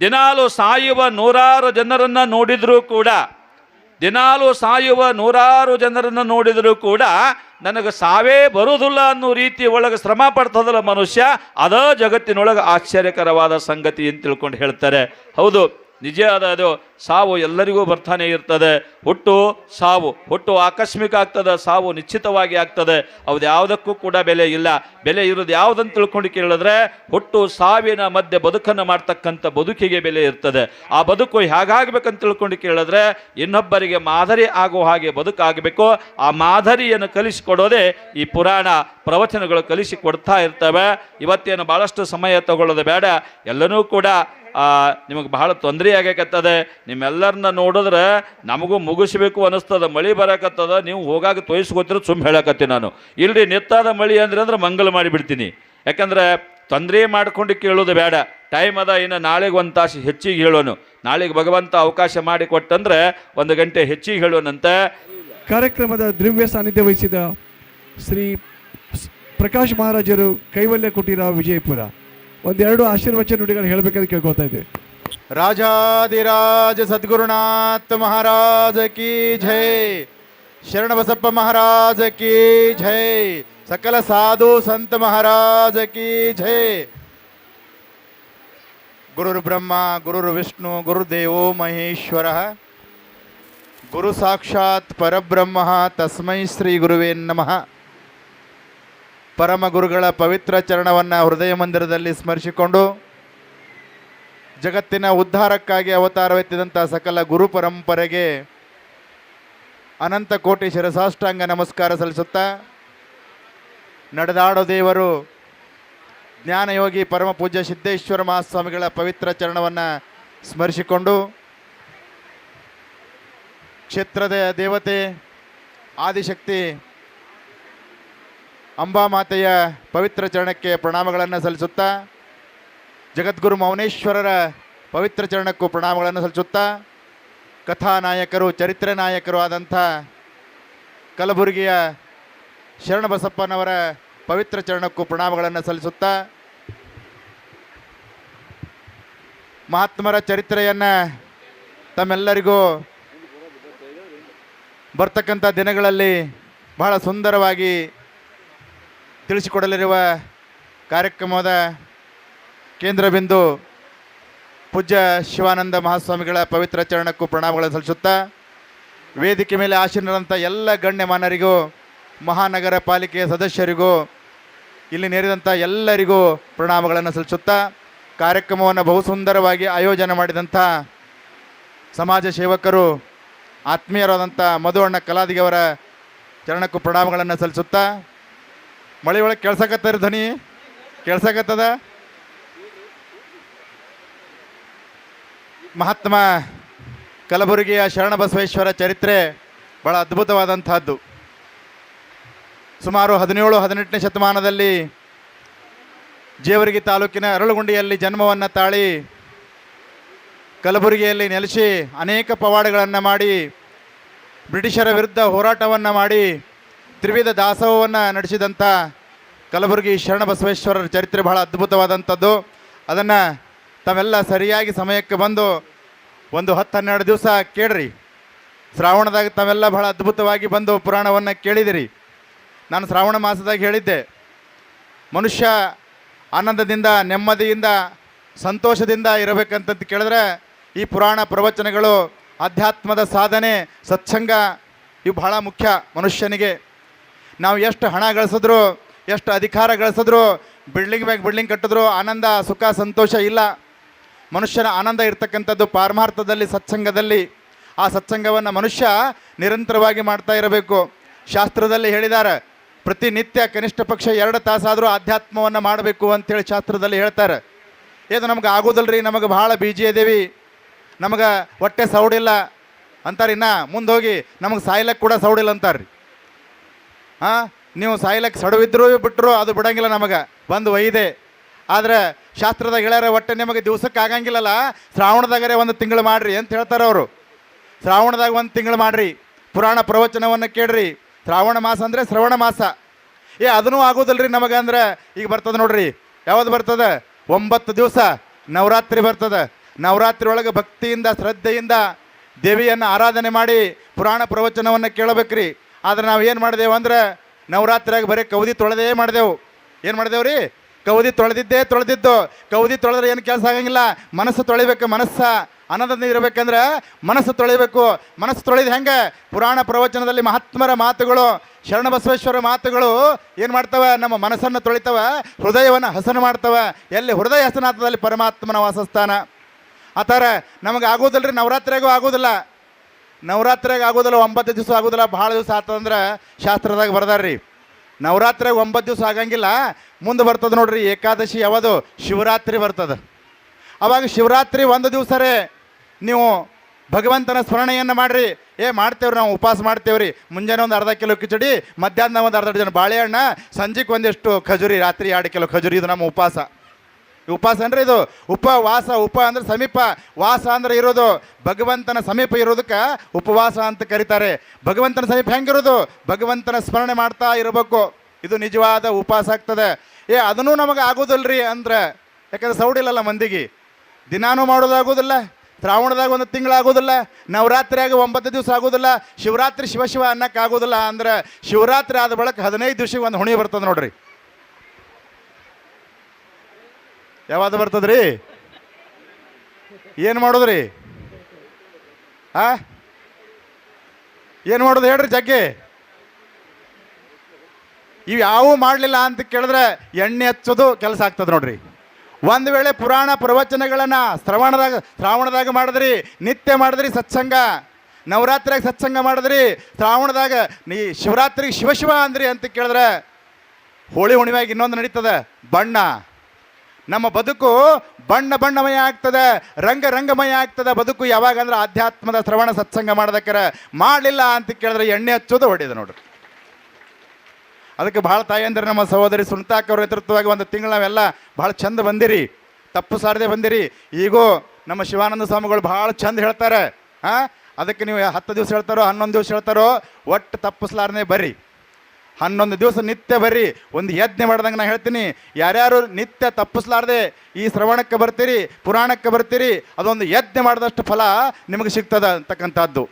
ದಿನಾಲು ಸಾಯುವ ನೂರಾರು ಜನರನ್ನು ನೋಡಿದರೂ ಕೂಡ, ದಿನಾಲು ಸಾಯುವ ನೂರಾರು ಜನರನ್ನು ನೋಡಿದರೂ ಕೂಡ ನನಗೆ ಸಾವೇ ಬರುವುದಿಲ್ಲ ಅನ್ನೋ ರೀತಿ ಒಳಗೆ ಶ್ರಮ ಪಡ್ತದಲ್ಲ ಮನುಷ್ಯ, ಅದ ಜಗತ್ತಿನೊಳಗೆ ಆಶ್ಚರ್ಯಕರವಾದ ಸಂಗತಿ ಅಂತ ತಿಳ್ಕೊಂಡು ಹೇಳ್ತಾರೆ. ಹೌದು ನಿಜ ಆದ ಅದು ಸಾವು ಎಲ್ಲರಿಗೂ ಬರ್ತಾನೆ ಇರ್ತದೆ. ಹುಟ್ಟು ಸಾವು, ಹುಟ್ಟು ಆಕಸ್ಮಿಕ ಆಗ್ತದೆ, ಸಾವು ನಿಶ್ಚಿತವಾಗಿ ಆಗ್ತದೆ. ಅದು ಯಾವುದಕ್ಕೂ ಕೂಡ ಬೆಲೆ ಇಲ್ಲ. ಬೆಲೆ ಇರೋದು ಯಾವುದಂತ ತಿಳ್ಕೊಂಡು ಕೇಳಿದ್ರೆ ಹುಟ್ಟು ಸಾವಿನ ಮಧ್ಯೆ ಬದುಕನ್ನು ಮಾಡ್ತಕ್ಕಂಥ ಬದುಕಿಗೆ ಬೆಲೆ ಇರ್ತದೆ. ಆ ಬದುಕು ಹೇಗಾಗಬೇಕಂತ ತಿಳ್ಕೊಂಡು ಕೇಳಿದ್ರೆ ಇನ್ನೊಬ್ಬರಿಗೆ ಮಾದರಿ ಆಗೋ ಹಾಗೆ ಬದುಕಾಗಬೇಕು ಆ ಮಾದರಿಯನ್ನು ಕಲಿಸಿಕೊಡೋದೇ ಈ ಪುರಾಣ ಪ್ರವಚನಗಳು ಕಲಿಸಿಕೊಡ್ತಾ ಇರ್ತವೆ. ಇವತ್ತೇನು ಭಾಳಷ್ಟು ಸಮಯ ತಗೊಳ್ಳೋದು ಬೇಡ. ಎಲ್ಲನೂ ಕೂಡ ನಿಮಗೆ ಬಹಳ ತೊಂದರೆ ಆಗಕತ್ತದೆ. ನಿಮ್ಮೆಲ್ಲರನ್ನ ನೋಡಿದ್ರೆ ನಮಗೂ ಮುಗಿಸ್ಬೇಕು ಅನಿಸ್ತದ ಮಳೆ ಬರಕತ್ತದ. ನೀವು ಹೋಗಾಗ ತೋರಿಸ್ಕೊತಿರೋ ಸುಮ್ಮ ಹೇಳಕತ್ತೀನಿ ನಾನು. ಇಲ್ರಿ ನಿತ್ತಾದ ಮಳೆ ಅಂದ್ರೆ ಅಂದ್ರೆ ಮಂಗಲ ಮಾಡಿಬಿಡ್ತೀನಿ. ಯಾಕಂದ್ರೆ ತೊಂದರೆ ಮಾಡ್ಕೊಂಡು ಕೇಳೋದು ಬೇಡ. ಟೈಮ್ ಅದ, ಇನ್ನು ನಾಳೆಗೆ ಒಂದು ತಾಸು ಹೆಚ್ಚಿಗೆ ಹೇಳೋನು. ನಾಳೆಗೆ ಭಗವಂತ ಅವಕಾಶ ಮಾಡಿ ಕೊಟ್ಟಂದ್ರೆ ಒಂದು ಗಂಟೆ ಹೆಚ್ಚಿಗೆ ಹೇಳೋನಂತೆ. ಕಾರ್ಯಕ್ರಮದ ದಿವ್ಯ ಸಾನ್ನಿಧ್ಯ ವಹಿಸಿದ ಶ್ರೀ ಪ್ರಕಾಶ್ ಮಹಾರಾಜರು ಕೈವಲ್ಯ ಕುಟೀರ ವಿಜಯಪುರ. आशीर्वचन नुडी राजाधिराज सद्गुनाथ महाराज की जय शरण बसप महाराज की जय सकल साधु संत महाराज की जय गुरुर्ब्रह्मा गुरुर्विष्णु गुरुदेव महेश्वर गुरु साक्षात परब्रह्म तस्म श्री गुरुवे नमः ಪರಮ ಗುರುಗಳ ಪವಿತ್ರ ಚರಣವನ್ನು ಹೃದಯ ಮಂದಿರದಲ್ಲಿ ಸ್ಮರಿಸಿಕೊಂಡು ಜಗತ್ತಿನ ಉದ್ಧಾರಕ್ಕಾಗಿ ಅವತಾರವೆತ್ತಿದಂಥ ಸಕಲ ಗುರು ಪರಂಪರೆಗೆ ಅನಂತ ಕೋಟಿ ಶಿರಸಾಷ್ಟಾಂಗ ನಮಸ್ಕಾರ ಸಲ್ಲಿಸುತ್ತಾ ನಡೆದಾಡೋ ದೇವರು ಜ್ಞಾನಯೋಗಿ ಪರಮ ಪೂಜ್ಯ ಸಿದ್ದೇಶ್ವರ ಮಹಾಸ್ವಾಮಿಗಳ ಪವಿತ್ರ ಚರಣವನ್ನು ಸ್ಮರಿಸಿಕೊಂಡು ಕ್ಷೇತ್ರದ ದೇವತೆ, ಆದಿಶಕ್ತಿ ಅಂಬಾಮಾತೆಯ ಪವಿತ್ರ ಚರಣಕ್ಕೆ ಪ್ರಣಾಮಗಳನ್ನು ಸಲ್ಲಿಸುತ್ತಾ, ಜಗದ್ಗುರು ಮೌನೇಶ್ವರರ ಪವಿತ್ರ ಚರಣಕ್ಕೂ ಪ್ರಣಾಮಗಳನ್ನು ಸಲ್ಲಿಸುತ್ತಾ, ಕಥಾನಾಯಕರು, ಚರಿತ್ರೆ ನಾಯಕರು ಆದಂಥ ಕಲಬುರಗಿಯ ಶರಣಬಸಪ್ಪನವರ ಪವಿತ್ರ ಚರಣಕ್ಕೂ ಪ್ರಣಾಮಗಳನ್ನು ಸಲ್ಲಿಸುತ್ತಾ, ಮಹಾತ್ಮರ ಚರಿತ್ರೆಯನ್ನು ತಮ್ಮೆಲ್ಲರಿಗೂ ಬರ್ತಕ್ಕಂಥ ದಿನಗಳಲ್ಲಿ ಬಹಳ ಸುಂದರವಾಗಿ ತಿಳಿಸಿಕೊಡಲಿರುವ ಕಾರ್ಯಕ್ರಮದ ಕೇಂದ್ರ ಬಿಂದು ಪೂಜ್ಯ ಶಿವಾನಂದ ಮಹಾಸ್ವಾಮಿಗಳ ಪವಿತ್ರ ಚರಣಕ್ಕೂ ಪ್ರಣಾಮಗಳನ್ನು ಸಲ್ಲಿಸುತ್ತಾ ವೇದಿಕೆ ಮೇಲೆ ಆಸೀನರಂಥ ಎಲ್ಲ ಗಣ್ಯಮಾನರಿಗೂ ಮಹಾನಗರ ಪಾಲಿಕೆಯ ಸದಸ್ಯರಿಗೂ, ಇಲ್ಲಿ ನೆರೆದಂಥ ಎಲ್ಲರಿಗೂ ಪ್ರಣಾಮಗಳನ್ನು ಸಲ್ಲಿಸುತ್ತಾ ಕಾರ್ಯಕ್ರಮವನ್ನು ಬಹು ಸುಂದರವಾಗಿ ಆಯೋಜನೆ ಮಾಡಿದಂಥ ಸಮಾಜ ಸೇವಕರು, ಆತ್ಮೀಯರಾದಂಥ ಮಧು ಅಣ್ಣ ಕಲಾದಿಗವರ ಚರಣಕ್ಕೂ ಪ್ರಣಾಮಗಳನ್ನು ಸಲ್ಲಿಸುತ್ತಾ ಮಳೆ ಒಳಗೆ ಕೇಳ್ಸಕತ್ತರಿ ಧ್ವನಿ. ಕೇಳ್ಸಕತ್ತದ? ಮಹಾತ್ಮ ಕಲಬುರಗಿಯ ಶರಣಬಸವೇಶ್ವರ ಚರಿತ್ರೆ ಬಹಳ ಅದ್ಭುತವಾದಂಥದ್ದು. ಸುಮಾರು ಹದಿನೇಳು, ಹದಿನೆಂಟನೇ ಶತಮಾನದಲ್ಲಿ ಜೇವರ್ಗಿ ತಾಲೂಕಿನ ಅರಳುಗುಂಡಿಯಲ್ಲಿ ಜನ್ಮವನ್ನು ತಾಳಿ ಕಲಬುರಗಿಯಲ್ಲಿ ನೆಲೆಸಿ ಅನೇಕ ಪವಾಡಗಳನ್ನು ಮಾಡಿ ಬ್ರಿಟಿಷರ ವಿರುದ್ಧ ಹೋರಾಟವನ್ನು ಮಾಡಿ ತ್ರಿವಿಧ ದಾಸೋಹವನ್ನು ನಡೆಸಿದಂಥ ಕಲಬುರಗಿ ಶರಣಬಸವೇಶ್ವರರ ಚರಿತ್ರೆ ಬಹಳ ಅದ್ಭುತವಾದಂಥದ್ದು. ಅದನ್ನು ತಾವೆಲ್ಲ ಸರಿಯಾಗಿ ಸಮಯಕ್ಕೆ ಬಂದು ಒಂದು ಹತ್ತು ಹನ್ನೆರಡು ದಿವಸ ಕೇಳ್ರಿ. ಶ್ರಾವಣದಾಗ ತಾವೆಲ್ಲ ಬಹಳ ಅದ್ಭುತವಾಗಿ ಬಂದು ಪುರಾಣವನ್ನು ಕೇಳಿದಿರಿ. ನಾನು ಶ್ರಾವಣ ಮಾಸದಾಗ ಹೇಳಿದ್ದೆ, ಮನುಷ್ಯ ಆನಂದದಿಂದ, ನೆಮ್ಮದಿಯಿಂದ, ಸಂತೋಷದಿಂದ ಇರಬೇಕಂತಂತ ಕೇಳಿದ್ರೆ, ಈ ಪುರಾಣ ಪ್ರವಚನಗಳು, ಅಧ್ಯಾತ್ಮದ ಸಾಧನೆ, ಸತ್ಸಂಗ, ಇವು ಬಹಳ ಮುಖ್ಯ ಮನುಷ್ಯನಿಗೆ. ನಾವು ಎಷ್ಟು ಹಣ ಗಳಿಸಿದ್ರು, ಎಷ್ಟು ಅಧಿಕಾರ ಗಳಿಸಿದ್ರು, ಬಿಲ್ಡಿಂಗ್ ಮ್ಯಾಗೆ ಬಿಲ್ಡಿಂಗ್ ಕಟ್ಟಿದ್ರು, ಆನಂದ, ಸುಖ, ಸಂತೋಷ ಇಲ್ಲ. ಮನುಷ್ಯನ ಆನಂದ ಇರ್ತಕ್ಕಂಥದ್ದು ಪಾರಮಾರ್ಥದಲ್ಲಿ, ಸತ್ಸಂಗದಲ್ಲಿ. ಆ ಸತ್ಸಂಗವನ್ನು ಮನುಷ್ಯ ನಿರಂತರವಾಗಿ ಮಾಡ್ತಾ ಇರಬೇಕು. ಶಾಸ್ತ್ರದಲ್ಲಿ ಹೇಳಿದ್ದಾರೆ, ಪ್ರತಿನಿತ್ಯ ಕನಿಷ್ಠ ಪಕ್ಷ ಎರಡು ತಾಸಾದರೂ ಆಧ್ಯಾತ್ಮವನ್ನು ಮಾಡಬೇಕು ಅಂತೇಳಿ ಶಾಸ್ತ್ರದಲ್ಲಿ ಹೇಳ್ತಾರೆ. ಇದು ನಮ್ಗೆ ಆಗೋದಲ್ರಿ, ನಮಗೆ ಭಾಳ ಬೀಜಿ ಇದ್ದೀವಿ ನಮಗೆ ಹೊಟ್ಟೆ ಸೌಡಿಲ್ಲ. ಅಂತಾರೆ ಇನ್ನು ಮುಂದೆ ಹೋಗಿ ನಮಗೆ ಸಾಯ್ಲಕ್ಕೆ ಕೂಡ ಸೌಡಿಲ್ಲ ಅಂತಾರೆ ಹಾಂ? ನೀವು ಸಾಯ್ಲಕ್ಕೆ ಸಡವಿದ್ರು ಬಿಟ್ಟರು ಅದು ಬಿಡಂಗಿಲ್ಲ ನಮಗೆ. ಬಂದು ಒಯ್ದೆ ಆದರೆ ಶಾಸ್ತ್ರದಾಗ ಹೇಳ್ಯಾರ ಒಟ್ಟೆ ನಿಮಗೆ ದಿವ್ಸಕ್ಕೆ ಆಗಂಗಿಲ್ಲಲ್ಲ? ಶ್ರಾವಣದಾಗರೆ ಒಂದು ತಿಂಗಳು ಮಾಡ್ರಿ ಅಂತ ಹೇಳ್ತಾರೆ ಅವರು. ಶ್ರಾವಣದಾಗ ಒಂದು ತಿಂಗಳು ಮಾಡ್ರಿ. ಪುರಾಣ ಪ್ರವಚನವನ್ನು ಕೇಳ್ರಿ. ಶ್ರಾವಣ ಮಾಸ ಅಂದರೆ ಶ್ರವಣ ಮಾಸ. ಏ, ಅದನ್ನೂ ಆಗೋದಲ್ರಿ ನಮಗೆ ಅಂದ್ರೆ. ಈಗ ಬರ್ತದೆ ನೋಡ್ರಿ. ಯಾವುದು ಬರ್ತದೆ? ಒಂಬತ್ತು ದಿವಸ ನವರಾತ್ರಿ ಬರ್ತದೆ. ನವರಾತ್ರಿ ಒಳಗೆ ಭಕ್ತಿಯಿಂದ, ಶ್ರದ್ಧೆಯಿಂದ ದೇವಿಯನ್ನು ಆರಾಧನೆ ಮಾಡಿ ಪುರಾಣ ಪ್ರವಚನವನ್ನು ಕೇಳಬೇಕ್ರಿ. ಆದ್ರೆ ನಾವು ಏನು ಮಾಡಿದೆವು ಅಂದ್ರೆ ನವರಾತ್ರಿಯಾಗ ಬರೀ ಕೌದಿ ತೊಳೆದೇ ಮಾಡಿದೆವು. ಏನು ಮಾಡಿದೆವು ರೀ? ಕೌದಿ ತೊಳೆದಿದ್ದೇ ತೊಳೆದಿದ್ದು. ಕೌದಿ ತೊಳೆದ್ರೆ ಏನು ಕೆಲಸ ಆಗಂಗಿಲ್ಲ. ಮನಸ್ಸು ತೊಳಿಬೇಕು ಮನಸ್ಸು. ಆನಂದದಿಂದ ಇರಬೇಕಂದ್ರೆ ಮನಸ್ಸು ತೊಳಿಬೇಕು. ಮನಸ್ಸು ತೊಳೆದು ಹೆಂಗೆ? ಪುರಾಣ ಪ್ರವಚನದಲ್ಲಿ ಮಹಾತ್ಮರ ಮಾತುಗಳು, ಶರಣ ಬಸವೇಶ್ವರ ಮಾತುಗಳು ಏನು ಮಾಡ್ತವೆ? ನಮ್ಮ ಮನಸ್ಸನ್ನು ತೊಳಿತವೆ, ಹೃದಯವನ್ನು ಹಸನ ಮಾಡ್ತವೆ. ಎಲ್ಲಿ ಹೃದಯ ಹಸನಾಥದಲ್ಲಿ ಪರಮಾತ್ಮನ ವಾಸಸ್ಥಾನ. ಆ ಥರ ನಮಗೆ ಆಗೋದಿಲ್ಲ ರೀ. ನವರಾತ್ರಿಯಾಗೂ ಆಗೋದಿಲ್ಲ. ನವರಾತ್ರಿಯಾಗ ಆಗೋದಿಲ್ಲ, ಒಂಬತ್ತು ದಿವಸ ಆಗೋದಿಲ್ಲ, ಭಾಳ ದಿವಸ ಆತಂದ್ರೆ ಶಾಸ್ತ್ರದಾಗ ಬರ್ದಾರ್ರಿ. ನವರಾತ್ರಿಯಾಗ ಒಂಬತ್ತು ದಿವಸ ಆಗಂಗಿಲ್ಲ, ಮುಂದೆ ಬರ್ತದೆ ನೋಡ್ರಿ, ಏಕಾದಶಿ ಯಾವುದು? ಶಿವರಾತ್ರಿ ಬರ್ತದೆ. ಅವಾಗ ಶಿವರಾತ್ರಿ ಒಂದು ದಿವಸರೇ ನೀವು ಭಗವಂತನ ಸ್ಮರಣೆಯನ್ನು ಮಾಡಿರಿ. ಏ, ಮಾಡ್ತೇವ್ರಿ ನಾವು, ಉಪವಾಸ ಮಾಡ್ತೇವ್ರಿ. ಮುಂಜಾನೆ ಒಂದು ಅರ್ಧ ಕಿಲೋ ಕಿಚಡಿ, ಮಧ್ಯಾಹ್ನ ಒಂದು ಅರ್ಧ ಜನ ಬಾಳೆಹಣ್ಣ ಸಂಜೆಗೆ ಒಂದಿಷ್ಟು ಖಜೂರಿ, ರಾತ್ರಿ ಎರಡು ಕಿಲೋ ಖಜೂರಿ, ಇದು ನಮ್ಮ ಉಪವಾಸ. ಉಪವಾಸ ಅಂದ್ರೆ ಇದು ಉಪವಾಸ ಉಪ ಅಂದ್ರೆ ಸಮೀಪ, ವಾಸ ಅಂದ್ರೆ ಇರೋದು ಭಗವಂತನ ಸಮೀಪ ಇರೋದಕ್ಕೆ ಉಪವಾಸ ಅಂತ ಕರೀತಾರೆ. ಭಗವಂತನ ಸಮೀಪ ಹೆಂಗಿರೋದು ಭಗವಂತನ ಸ್ಮರಣೆ ಮಾಡ್ತಾ ಇರಬೇಕು. ಇದು ನಿಜವಾದ ಉಪವಾಸ ಆಗ್ತದೆ. ಏ, ಅದನ್ನೂ ನಮಗೆ ಆಗೋದಿಲ್ರಿ ಅಂದ್ರೆ, ಯಾಕಂದ್ರೆ ಸೌಡಿಲ್ಲಲ್ಲ ಮಂದಿಗೆ. ದಿನಾನೂ ಮಾಡೋದಾಗೋದಿಲ್ಲ ಶ್ರಾವಣದಾಗ ಒಂದು ತಿಂಗಳಾಗೋದಿಲ್ಲ ನವರಾತ್ರಿಯಾಗ ಒಂಬತ್ತು ದಿವಸ ಆಗೋದಿಲ್ಲ, ಶಿವರಾತ್ರಿ ಶಿವಶಿವ ಶಿವ ಅನ್ನಕ್ಕೆ ಆಗೋದಿಲ್ಲ ಅಂದ್ರೆ, ಶಿವರಾತ್ರಿ ಆದ ಬಳಿಕ ಹದಿನೈದು ದಿವ್ಸಕ್ಕೆ ಒಂದು ಹುಣಿ ಬರ್ತದೆ ನೋಡ್ರಿ. ಯಾವಾಗ ಬರ್ತದ್ರಿ? ಏನು ಮಾಡೋದ್ರಿ? ಹಾ ಏನು ಮಾಡೋದು ಹೇಳ್ರಿ ಜಗ್ಗಿ. ಇವು ಯಾವೂ ಮಾಡಲಿಲ್ಲ ಅಂತ ಕೇಳಿದ್ರೆ ಎಣ್ಣೆ ಹಚ್ಚೋದು ಕೆಲಸ ಆಗ್ತದೆ ನೋಡ್ರಿ. ಒಂದು ವೇಳೆ ಪುರಾಣ ಪ್ರವಚನಗಳನ್ನು ಶ್ರವಣದಾಗ, ಶ್ರಾವಣದಾಗ ಮಾಡಿದ್ರಿ, ನಿತ್ಯ ಮಾಡಿದ್ರಿ ಸತ್ಸಂಗ, ನವರಾತ್ರಿಯಾಗ ಸತ್ಸಂಗ ಮಾಡಿದ್ರಿ, ಶ್ರಾವಣದಾಗ ನೀ ಶಿವರಾತ್ರಿಗೆ ಶಿವಶಿವ ಅಂದ್ರಿ ಅಂತ ಕೇಳಿದ್ರೆ ಹೋಳಿ ಹುಣ್ಣಿಮೆಯಾಗಿ ಇನ್ನೊಂದು ನಡೀತದೆ, ಬಣ್ಣ. ನಮ್ಮ ಬದುಕು ಬಣ್ಣ ಬಣ್ಣಮಯ ಆಗ್ತದೆ, ರಂಗ ರಂಗಮಯ ಆಗ್ತದೆ. ಬದುಕು ಯಾವಾಗ ಅಂದ್ರೆ ಆಧ್ಯಾತ್ಮದ ಶ್ರವಣ ಸತ್ಸಂಗ ಮಾಡೋದಕ್ಕರ. ಮಾಡಲಿಲ್ಲ ಅಂತ ಕೇಳಿದ್ರೆ ಎಣ್ಣೆ ಹಚ್ಚೋದು ಹೊಡೆಯದು ನೋಡ್ರಿ. ಅದಕ್ಕೆ ಭಾಳ ತಾಯಂದ್ರೆ ನಮ್ಮ ಸಹೋದರಿ ಸುನತಾಕ್ ಅವ್ರ ನೇತೃತ್ವವಾಗಿ ಒಂದು ತಿಂಗಳು ನಾವೆಲ್ಲ ಭಾಳ ಚಂದ ಬಂದಿರಿ. ತಪ್ಪು ಸಾರದೆ ಬಂದಿರಿ. ಈಗೋ ನಮ್ಮ ಶಿವಾನಂದ ಸ್ವಾಮಿಗಳು ಭಾಳ ಚಂದ ಹೇಳ್ತಾರೆ. ಹಾಂ ಅದಕ್ಕೆ ನೀವು ಹತ್ತು ದಿವಸ ಹೇಳ್ತಾರೋ, ಹನ್ನೊಂದು ದಿವಸ ಹೇಳ್ತಾರೋ, ಒಟ್ಟು ತಪ್ಪಿಸ್ಲಾರನೇ ಬರ್ರಿ. ಹನ್ನೊಂದು ದಿವಸ ನಿತ್ಯ ಬರ್ರಿ. ಒಂದು ಯಜ್ಞ ಮಾಡ್ದಂಗೆ ನಾನು ಹೇಳ್ತೀನಿ. ಯಾರ್ಯಾರು ನಿತ್ಯ ತಪ್ಪಿಸ್ಲಾರ್ದೆ ಈ ಶ್ರವಣಕ್ಕೆ ಬರ್ತೀರಿ, ಪುರಾಣಕ್ಕೆ ಬರ್ತೀರಿ, ಅದೊಂದು ಯಜ್ಞ ಮಾಡಿದಷ್ಟು ಫಲ ನಿಮಗೆ ಸಿಗ್ತದ ಅಂತಕ್ಕಂಥದ್ದು.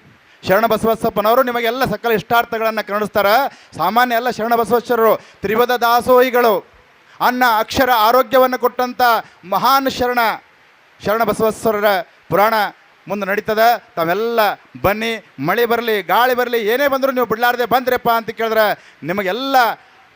ಶರಣ ಬಸವಪ್ಪನವರು ನಿಮಗೆಲ್ಲ ಸಕಲ ಇಷ್ಟಾರ್ಥಗಳನ್ನು ಕರುಣಿಸ್ತಾರೆ. ಸಾಮಾನ್ಯ ಎಲ್ಲ ಶರಣ ಬಸವೇಶ್ವರರು, ತ್ರಿವದ ದಾಸೋಹಿಗಳು, ಅನ್ನ, ಅಕ್ಷರ, ಆರೋಗ್ಯವನ್ನು ಕೊಟ್ಟಂಥ ಮಹಾನ್ ಶರಣ ಶರಣ ಬಸವೇಶ್ವರರ ಪುರಾಣ. ಮುಂದೆ ನಡೀತದ. ತಾವೆಲ್ಲ ಬನ್ನಿ, ಮಳೆ ಬರಲಿ, ಗಾಳಿ ಬರಲಿ, ಏನೇ ಬಂದರೂ ನೀವು ಬಿಡಲಾರ್ದೆ ಬಂದ್ರಪ್ಪ ಅಂತ ಕೇಳಿದ್ರೆ ನಿಮಗೆಲ್ಲ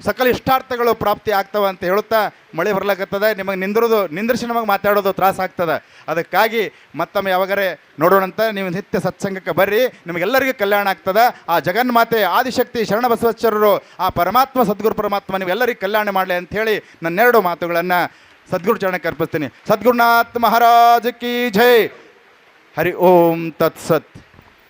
ಸಕಲ ಇಷ್ಟಾರ್ಥಗಳು ಪ್ರಾಪ್ತಿ ಆಗ್ತವೆ ಅಂತ ಹೇಳುತ್ತಾ ಮಳೆ ಬರ್ಲಾಕತ್ತದ. ನಿಮಗೆ ನಿಂದಿರೋದು, ನಿಂದ್ರಿಸಿ ನಮಗೆ ಮಾತಾಡೋದು ತ್ರಾಸ ಆಗ್ತದೆ. ಅದಕ್ಕಾಗಿ ಮತ್ತೊಮ್ಮೆ ಯಾವಾಗರೆ ನೋಡೋಣಂತ ನೀವು ನಿತ್ಯ ಸತ್ಸಂಗಕ್ಕೆ ಬರ್ರಿ. ನಿಮಗೆಲ್ಲರಿಗೂ ಕಲ್ಯಾಣ ಆಗ್ತದೆ. ಆ ಜಗನ್ಮಾತೆ, ಆದಿಶಕ್ತಿ, ಶರಣ ಬಸವೇಶ್ವರರು, ಆ ಪರಮಾತ್ಮ, ಸದ್ಗುರು ಪರಮಾತ್ಮ ನೀವೆಲ್ಲರಿಗೂ ಕಲ್ಯಾಣ ಮಾಡಲಿ ಅಂಥೇಳಿ ನನ್ನೆರಡು ಮಾತುಗಳನ್ನು ಸದ್ಗುರು ಚರಣಕ್ಕೆ ಅರ್ಪಿಸ್ತೀನಿ. ಸದ್ಗುರುನಾಥ್ ಮಹಾರಾಜ್ ಕಿ ಜೈ. हरि ओम तत्सत।